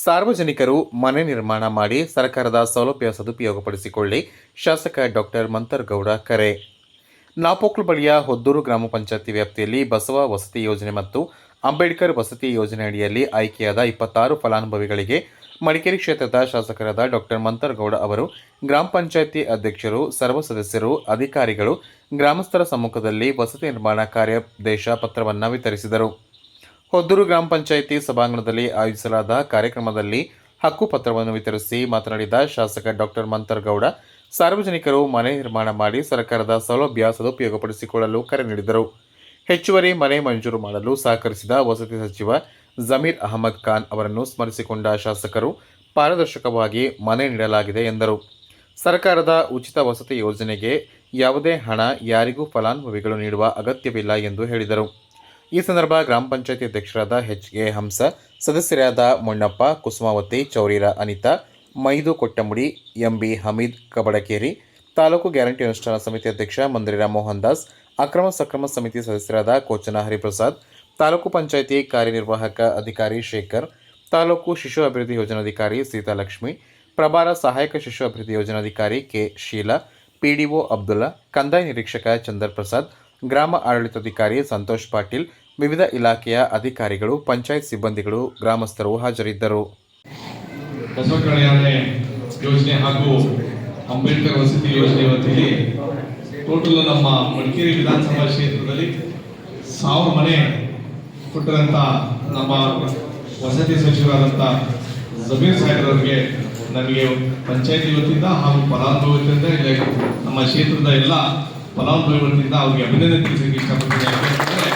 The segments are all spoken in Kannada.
ಸಾರ್ವಜನಿಕರು ಮನೆ ನಿರ್ಮಾಣ ಮಾಡಿ ಸರ್ಕಾರದ ಸೌಲಭ್ಯ ಸದುಪಯೋಗಪಡಿಸಿಕೊಳ್ಳಿ, ಶಾಸಕ ಡಾಕ್ಟರ್ ಮಂತರ್ಗೌಡ ಕರೆ. ನಾಪೋಕ್ಲು ಬಳಿಯ ಹೊದ್ದೂರು ಗ್ರಾಮ ಪಂಚಾಯತಿ ವ್ಯಾಪ್ತಿಯಲ್ಲಿ ಬಸವ ವಸತಿ ಯೋಜನೆ ಮತ್ತು ಅಂಬೇಡ್ಕರ್ ವಸತಿ ಯೋಜನೆ ಅಡಿಯಲ್ಲಿ ಆಯ್ಕೆಯಾದ ಇಪ್ಪತ್ತಾರು ಫಲಾನುಭವಿಗಳಿಗೆ ಮಡಿಕೇರಿ ಕ್ಷೇತ್ರದ ಶಾಸಕರಾದ ಡಾಕ್ಟರ್ ಮಂತರ್ಗೌಡ ಅವರು, ಗ್ರಾಮ ಪಂಚಾಯತಿ ಅಧ್ಯಕ್ಷರು, ಸರ್ವ ಸದಸ್ಯರು, ಅಧಿಕಾರಿಗಳು, ಗ್ರಾಮಸ್ಥರ ಸಮ್ಮುಖದಲ್ಲಿ ವಸತಿ ನಿರ್ಮಾಣ ಕಾರ್ಯಾದೇಶ ಪತ್ರವನ್ನು ವಿತರಿಸಿದರು. ಹೊದ್ದೂರು ಗ್ರಾಮ ಪಂಚಾಯಿತಿ ಸಭಾಂಗಣದಲ್ಲಿ ಆಯೋಜಿಸಲಾದ ಕಾರ್ಯಕ್ರಮದಲ್ಲಿ ಹಕ್ಕು ಪತ್ರವನ್ನು ವಿತರಿಸಿ ಮಾತನಾಡಿದ ಶಾಸಕ ಡಾಕ್ಟರ್ ಮಂತರ್ಗೌಡ, ಸಾರ್ವಜನಿಕರು ಮನೆ ನಿರ್ಮಾಣ ಮಾಡಿ ಸರ್ಕಾರದ ಸೌಲಭ್ಯ ಸದುಪಯೋಗಪಡಿಸಿಕೊಳ್ಳಲು ಕರೆ ನೀಡಿದರು. ಹೆಚ್ಚುವರಿ ಮನೆ ಮಂಜೂರು ಮಾಡಲು ಸಹಕರಿಸಿದ ವಸತಿ ಸಚಿವ ಜಮೀರ್ ಅಹಮದ್ ಖಾನ್ ಅವರನ್ನು ಸ್ಮರಿಸಿಕೊಂಡ ಶಾಸಕರು ಪಾರದರ್ಶಕವಾಗಿ ಮನೆ ನೀಡಲಾಗಿದೆ ಎಂದರು. ಸರ್ಕಾರದ ಉಚಿತ ವಸತಿ ಯೋಜನೆಗೆ ಯಾವುದೇ ಹಣ, ಯಾರಿಗೂ ಫಲಾನುಭವಿಗಳು ನೀಡುವ ಅಗತ್ಯವಿಲ್ಲ ಎಂದು ಹೇಳಿದರು. ಈ ಸಂದರ್ಭ ಗ್ರಾಮ ಪಂಚಾಯತಿ ಅಧ್ಯಕ್ಷರಾದ ಎಚ್ ಎ ಹಂಸ, ಸದಸ್ಯರಾದ ಮೊಣ್ಣಪ್ಪ, ಕುಸುಮಾವತಿ, ಚೌರಿರ ಅನಿತಾ, ಮೈದು ಕೊಟ್ಟಮುಡಿ ಎಂಬಿ ಹಮೀದ್ ಕಬಡಕೇರಿ, ತಾಲೂಕು ಗ್ಯಾರಂಟಿ ಅನುಷ್ಠಾನ ಸಮಿತಿ ಅಧ್ಯಕ್ಷ ಮಂದಿರ ಮೋಹನ್ ದಾಸ್ ಅಕ್ರಮ ಸಕ್ರಮ ಸಮಿತಿ ಸದಸ್ಯರಾದ ಕೋಚನ ಹರಿಪ್ರಸಾದ್, ತಾಲೂಕು ಪಂಚಾಯಿತಿ ಕಾರ್ಯನಿರ್ವಾಹಕ ಅಧಿಕಾರಿ ಶೇಖರ್, ತಾಲೂಕು ಶಿಶು ಅಭಿವೃದ್ಧಿ ಯೋಜನಾಧಿಕಾರಿ ಸೀತಾಲಕ್ಷ್ಮಿ, ಪ್ರಭಾರ ಸಹಾಯಕ ಶಿಶು ಅಭಿವೃದ್ಧಿ ಯೋಜನಾಧಿಕಾರಿ ಕೆ ಶೀಲಾ, ಪಿಡಿಒ ಅಬ್ದುಲ್ಲಾ, ಕಂದಾಯ ನಿರೀಕ್ಷಕ ಚಂದರ್ ಪ್ರಸಾದ್ ಗ್ರಾಮ ಆಡಳಿತಾಧಿಕಾರಿ ಸಂತೋಷ್ ಪಾಟೀಲ್ ವಿವಿಧ ಇಲಾಖೆಯ ಅಧಿಕಾರಿಗಳು, ಪಂಚಾಯತ್ ಸಿಬ್ಬಂದಿಗಳು, ಗ್ರಾಮಸ್ಥರು ಹಾಜರಿದ್ದರು. ಯೋಜನೆ ಹಾಗೂ ಅಂಬೇಡ್ಕರ್ ವಸತಿ ಯೋಜನೆ ವತಿಯಲ್ಲಿ ಟೋಟಲ್ ನಮ್ಮ ಮಡಿಕೇರಿ ವಿಧಾನಸಭಾ ಕ್ಷೇತ್ರದಲ್ಲಿ ಸಾವಿರ ಮನೆ ಕೊಟ್ಟರಂತ ನಮ್ಮ ವಸತಿ ಸಚಿವರಾದಂಥ ಜಮೀರ್ ಸಾಹೇಬ್ರವರಿಗೆ ನನಗೆ ಪಂಚಾಯತಿ ವತಿಯಿಂದ ಹಾಗೂ ಫಲಾನುಭವಿ ನಮ್ಮ ಕ್ಷೇತ್ರದ ಎಲ್ಲ ಫಲಾನುಭವಿಗಳಿಂದ ಅವ್ರಿಗೆ ಅಭಿನಂದನೆ ತಿಳಿಸಲಿಕ್ಕೆ ಇಷ್ಟಪಡ್ತೀನಿ ಯಾಕೆಂತಂದ್ರೆ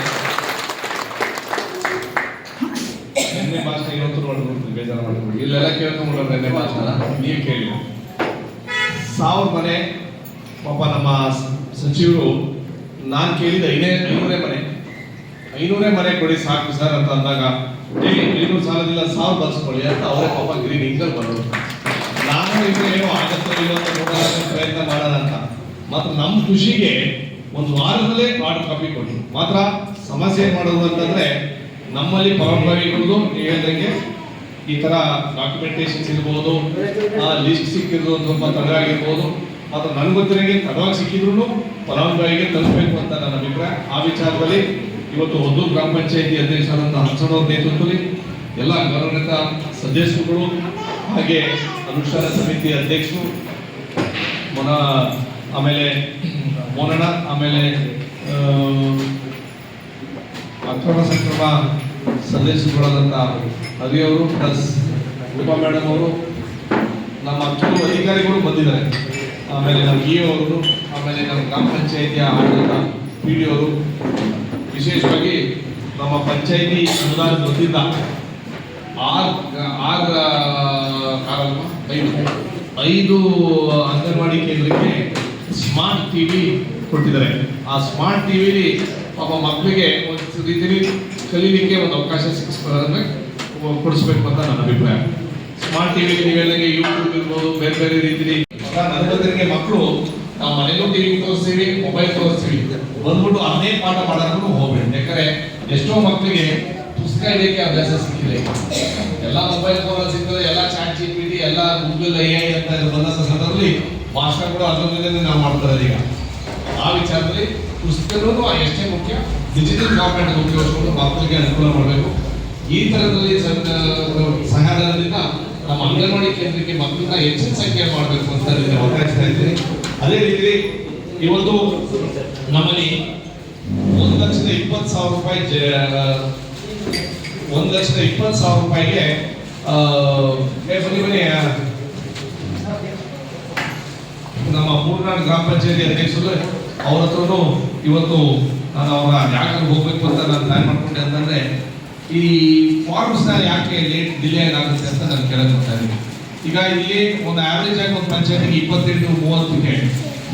ನಿನ್ನೆ ಭಾಷಣ ಇವತ್ತು ನೋಡ್ಬೋದು ಬೇಜಾರು ಮಾಡ್ಕೊಂಡು ಇಲ್ಲೆಲ್ಲ ಕೇಳ್ಕೊಂಡ್ಬಿಡೋ ನಿನ್ನೆ ಭಾಷಣ ನೀವು ಕೇಳಿ. ಸಾವಿರ ಮನೆ, ಪಾಪ ನಮ್ಮ ಸಚಿವರು, ನಾನು ಕೇಳಿದ ಐನೇ ಐನೂರೇ ಮನೆ. ಐನೂರೇ ಮನೆ ಕೊಡಿ ಸಾಕು ಸರ್ ಅಂತ ಅಂದಾಗ ಐನೂರು ಸಾಲದಿಲ್ಲ, ಸಾವಿರ ಬರ್ಸ್ಕೊಳ್ಳಿ ಅಂತ ಅವರೇ ಪಾಪ ಗ್ರೀನ್ ಹಿಂಗಲ್ ಬಂದರು. ನಾನು ಇದ್ರೆ ಏನೋ ಆಗತ್ತೋ ಅಂತ ಪ್ರಯತ್ನ ಮಾಡೋಣ ಅಂತ. ಮಾತ್ರ ನಮ್ಮ ಖುಷಿಗೆ ಒಂದು ವಾರದಲ್ಲೇ ಆರ್ಡರ್ ಕಾಪಿ ಕೊಟ್ಟರು ಮಾತ್ರ ಸಮಸ್ಯೆ ಏನು ಮಾಡೋದು ಅಂತಂದ್ರೆ, ನಮ್ಮಲ್ಲಿ ಪರವಾಗಿ ನೀವು ಹೇಳ್ದಂಗೆ ಈ ತರ ಡಾಕ್ಯುಮೆಂಟೇಶನ್ಸ್ ಇರ್ಬೋದು ಲಿಸ್ಟ್ ಸಿಕ್ಕಿದ್ರು ತುಂಬ ತಡ ಆಗಿರ್ಬೋದು. ಅಥವಾ ನನ್ಗೆ ಗೊತ್ತಿರಂಗೆ ತಡವಾಗಿ ಸಿಕ್ಕಿದ್ರು ಫಲಾನುಭವಿಗೆ ತಲುಪಬೇಕು ಅಂತ ನನ್ನ ಅಭಿಪ್ರಾಯ. ಆ ವಿಚಾರದಲ್ಲಿ ಇವತ್ತು ಒಂದು ಗ್ರಾಮ ಪಂಚಾಯತಿ ಅಧ್ಯಕ್ಷರಾದಂತಹ ಹಂಸನವ್ರ ನೇತೃತ್ವದಲ್ಲಿ ಎಲ್ಲ ಗೌರವಿತ ಸದಸ್ಯರುಗಳು ಹಾಗೆ ಅನುಷ್ಠಾನ ಸಮಿತಿ ಅಧ್ಯಕ್ಷರು ಮೊನ ಆಮೇಲೆ ಮೋನಣ್ಣ ಆಮೇಲೆ ಆ, ಅಕ್ರಮ ಸಕ್ರಮ ಸದಸ್ಯರುಗಳಾದಂಥ ಹರಿ ಅವರು ಪ್ಲಸ್ ರೂಪಾ ಮೇಡಮ್ ಅವರು, ನಮ್ಮ ಕೆಲವು ಅಧಿಕಾರಿಗಳು ಬಂದಿದ್ದಾರೆ ಆಮೇಲೆ ನಮ್ಮ ಇ ಅವರು, ಆಮೇಲೆ ನಮ್ಮ ಗ್ರಾಮ ಪಂಚಾಯಿತಿಯ ಆಡಳಿತ ಪಿ ಡಿ ಅವರು ವಿಶೇಷವಾಗಿ ನಮ್ಮ ಪಂಚಾಯಿತಿ ಅನುದಾನ ಬಂದಿದ್ದ ಆರ್ ಆರ್? ಐದು ಐದು ಅಂಗನವಾಡಿ ಕೇಂದ್ರಕ್ಕೆ ಸ್ಮಾರ್ಟ್ ಟಿವಿ ಕೊಟ್ಟಿದ್ದಾರೆ ಆ ಸ್ಮಾರ್ಟ್ ಟಿವಿಲಿ ಪಾಪ ಮಕ್ಕಳಿಗೆ ಒಂದು ರೀತಿಯಲ್ಲಿ ಕಲೀಲಿಕ್ಕೆ ಒಂದು ಅವಕಾಶ ಸಿಕ್ಕಿಸ್ಕೊಳ್ಳೋದನ್ನ ಕೊಡಿಸ್ಬೇಕು ಅಂತ ನನ್ನ ಅಭಿಪ್ರಾಯ. ಸ್ಮಾರ್ಟ್ ಟಿವಿ ನೀವು ಹೇಳಿದಂಗೆ ಯೂಟ್ಯೂಬ್ ಇರ್ಬೋದು, ಬೇರೆ ಬೇರೆ ರೀತಿಲಿ. ನನಗೆ ಮಕ್ಕಳು ನಾವು ಮನೆಯಲ್ಲೂ ಟಿವಿ ತೋರಿಸ್ತೀವಿ ಮೊಬೈಲ್ ತೋರಿಸ್ತೀವಿ. ಬಂದ್ಬಿಟ್ಟು ಅದನ್ನೇ ಪಾಠ ಮಾಡೋದಕ್ಕೂ ಹೋಗ್ಬೇಡಿ. ಯಾಕಂದ್ರೆ ಎಷ್ಟೋ ಮಕ್ಕಳಿಗೆ ಪುಸ್ತಕ ಹಿಡಿಯಕ್ಕೆ ಅಭ್ಯಾಸ ಸಿಕ್ಕಿದೆ. ಎಲ್ಲ ಮೊಬೈಲ್ ಫೋನ್ ಸಿಗ್ತದೆ ಎಲ್ಲ ಚಾಟ್ ಜಿ ಪಿ ಎಲ್ಲ ಗೂಗಲ್ ಐ ಐ ಅಂತ ಬಂದ ಸಂದರ್ಭದಲ್ಲಿ ಭಾಷಣ ಕೂಡ ಅದರ ಮೇಲೆ ನಾವು ಮಾಡ್ತಾ ಈಗ. ಆ ವಿಚಾರದಲ್ಲಿ ಪುಸ್ತಕನೂ ಎಷ್ಟೇ ಮುಖ್ಯ ಡಿಜಿಟಲ್ ಫಾರ್ಮ್ಯಾಟ್ ಉಪಯೋಗಿಸ್ಕೊಂಡು ಮಕ್ಕಳಿಗೆ ಅನುಕೂಲ ಮಾಡಬೇಕು. ಈ ತರದಲ್ಲಿ ಸಣ್ಣ ಸಹಾಯದಿಂದ ನಮ್ಮ ಅಂಗನವಾಡಿ ಕೇಂದ್ರಕ್ಕೆ ಮಕ್ಕಳನ್ನ ಹೆಚ್ಚಿನ ಸಂಖ್ಯೆ ಮಾಡಬೇಕು ಅಂತ ಒತ್ತಾಯಿಸ್ತಾ ಇದ್ದೀನಿ ಅದೇ ರೀತಿ ಇವತ್ತು ನಮ್ಮಲ್ಲಿ ಒಂದು ಲಕ್ಷದ ಇಪ್ಪತ್ತು ಸಾವಿರ ರೂಪಾಯಿ ಒಂದು ಲಕ್ಷದ ಇಪ್ಪತ್ತು ಸಾವಿರ ರೂಪಾಯಿಗೆ ಬನ್ನಿ ಬನ್ನಿ ನಮ್ಮ ಮೂರ್ನಾಡು ಗ್ರಾಮ ಪಂಚಾಯತಿ ಅಧ್ಯಕ್ಷರು ಅವ್ರ ಹತ್ರನು ಇವತ್ತು ನಾನು ಅವರ ಜಾಗಕ್ಕೆ ಹೋಗ್ಬೇಕು ಅಂತ ನಾನು ಪ್ಲಾನ್ ಮಾಡ್ಕೊಂಡೆ ಅಂತಂದ್ರೆ, ಈ ಫಾರ್ಮ್ಸ್ನ ಯಾಕೆ ಲೇಟ್ ಡಿಲೇ ಆಗುತ್ತೆ ಅಂತ ನಾನು ಕೇಳಕ್ ಇದ್ದೀನಿ. ಈಗ ಇಲ್ಲಿ ಒಂದು ಆವರೇಜ್ ಆಗಿ ಒಂದು ಪಂಚಾಯತಿಗೆ ಇಪ್ಪತ್ತೆಂಟು ಮೂವತ್ತಕ್ಕೆ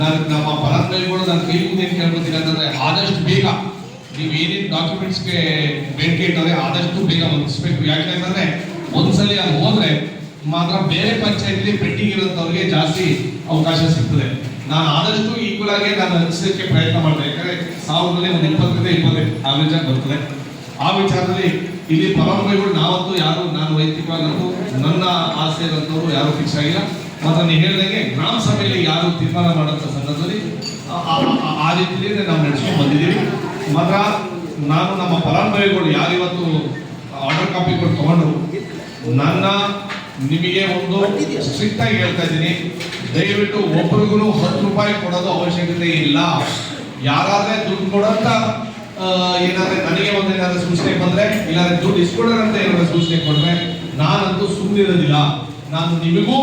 ನಾನು ನಮ್ಮ ಫಲಾನುಭವಿಗಳು ನಾನು ಕೈ ಮುಂದೆ ಏನು ಕೇಳ್ಕೊತೀನಿ ಅಂತಂದ್ರೆ, ಆದಷ್ಟು ಬೇಗ ನೀವು ಏನೇನು ಡಾಕ್ಯುಮೆಂಟ್ಸ್ಗೆ ಬೇಡಿಕೆ ಇಟ್ಟರೆ ಆದಷ್ಟು ಬೇಗ ಮುಗಿಸ್ಬೇಕು ಯಾಕೆಂತಂದ್ರೆ ಒಂದ್ಸಲಿ ಅಲ್ಲಿ ಹೋದ್ರೆ ಮಾತ್ರ ಬೇರೆ ಪಂಚಾಯತಿಲಿ ಪೆಂಡಿಂಗ್ ಇರೋಂಥವ್ರಿಗೆ ಜಾಸ್ತಿ ಅವಕಾಶ ಸಿಗ್ತದೆ. ನಾನು ಆದಷ್ಟು ಈಕ್ವಲ್ ಆಗಿ ನಾನು ರಚಿಸೋಕ್ಕೆ ಪ್ರಯತ್ನ ಮಾಡ್ತೇನೆ. ಯಾಕಂದ್ರೆ ಸಾವಿರದಲ್ಲಿ ಒಂದು ಇಪ್ಪತ್ತರಿಂದ ಇಪ್ಪತ್ತೈದು ಆವರೇಜ್ ಆಗಿ ಬರ್ತದೆ. ಆ ವಿಚಾರದಲ್ಲಿ ಇಲ್ಲಿ ಫಲಾನುಭವಿಗಳು ನಾವಂತೂ ಯಾರು, ನಾನು ವೈಯಕ್ತಿಕವಾಗಂತೂ ನನ್ನ ಆಸೆ ಇರೋಂಥವ್ರು ಯಾರು ಫಿಕ್ಸ್ ಆಗಿಲ್ಲ. ಮತ್ತು ನೀವು ಹೇಳಿದಂಗೆ ಗ್ರಾಮ ಸಭೆಯಲ್ಲಿ ಯಾರು ತೀರ್ಮಾನ ಮಾಡೋಂಥ ಸಂದರ್ಭದಲ್ಲಿ, ಆ- ರೀತಿಯಲ್ಲಿ ನಾವು ನಡೆಸ್ಕೊಂಡು ಬಂದಿದ್ದೀವಿ. ಮಾತ್ರ ನಾನು ನಮ್ಮ ಫಲಾನುಭವಿಗಳು ಯಾರಿವತ್ತು ಆರ್ಡರ್ ಕಾಪಿಗಳು ತಗೊಂಡ್ರು, ನನ್ನ ನಿಮಗೆ ಒಂದು ಸ್ಟ್ರಿಕ್ಟಾಗಿ ಹೇಳ್ತಾ ಇದ್ದೀನಿ. ದಯವಿಟ್ಟು ಒಬ್ರಿಗೂ ಹತ್ತು ರೂಪಾಯಿ ಕೊಡೋದು ಅವಶ್ಯಕತೆ ಇಲ್ಲ. ಯಾರಾದ್ರೆ ದುಡ್ಡು ಕೊಡಂತ ಏನಾದ್ರೆ ನನಗೆ ಒಂದು ಏನಾದ್ರು ಸೂಚನೆ ಬಂದ್ರೆ, ಇಲ್ಲಾಂದ್ರೆ ದುಡ್ಡು ಇಸ್ಕೊಡೋರಂತ ಏನಾದ್ರು ಸೂಚನೆ ಕೊಟ್ರೆ ನಾನಂತೂ ಸುಮ್ಮನಿರೋದಿಲ್ಲ ನಾನು ನಿಮಗೂ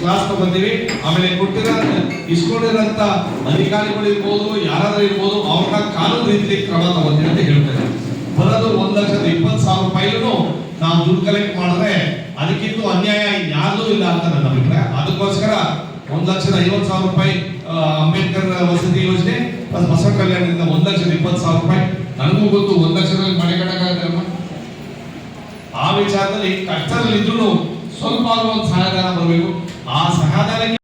ಕ್ಲಾಸ್ ತಗೊಂತೀವಿ ಆಮೇಲೆ ಕೊಟ್ಟಿರೋ ಇಸ್ಕೊಂಡಿರೋಂಥ ಅಧಿಕಾರಿಗಳು ಇರ್ಬೋದು, ಯಾರಾದ್ರೂ ಇರ್ಬೋದು, ಅವ್ರನ್ನ ಕಾನೂನು ರೀತಿಯಲ್ಲಿ ಕ್ರಮ ತಗೊಂತೀವಿ ಅಂತ ಹೇಳ್ತಾರೆ ಬರೋದು ಒಂದ್ ಲಕ್ಷದ ಇಪ್ಪತ್ತು ಸಾವಿರ ರೂಪಾಯಿನೂ ನಾವು ದುಡ್ಡು ಕಲೆಕ್ಟ್ ಮಾಡಿದ್ರೆ ಅದಕ್ಕಿಂತ ಅನ್ಯಾಯ ಇಲ್ಲ ಅಂತ ನನ್ನ ಅಭಿಪ್ರಾಯ ಅದಕ್ಕೋಸ್ಕರ ಒಂದ್ ಲಕ್ಷದ ಐವತ್ತು ಸಾವಿರ ರೂಪಾಯಿ ಅಂಬೇಡ್ಕರ್ ವಸತಿ ಯೋಜನೆ ಬಸವ ಕಲ್ಯಾಣದಿಂದ ಒಂದ್ ಲಕ್ಷದ ಇಪ್ಪತ್ತು ಸಾವಿರ ರೂಪಾಯಿ. ನನಗೂ ಗೊತ್ತು, ಒಂದ್ ಲಕ್ಷದಲ್ಲಿ ಮನೆ ಕಟ್ಟಕ್ಕಾಗತ್ತಮ್ಮ ಆ ವಿಚಾರದಲ್ಲಿ ಕಷ್ಟದಲ್ಲಿ ಇದ್ರು ಸ್ವಲ್ಪ ಒಂದು ಸಹಾಯಧನ ಬರಬೇಕು. ಆ ಸಹಾಯಧನಕ್ಕೆ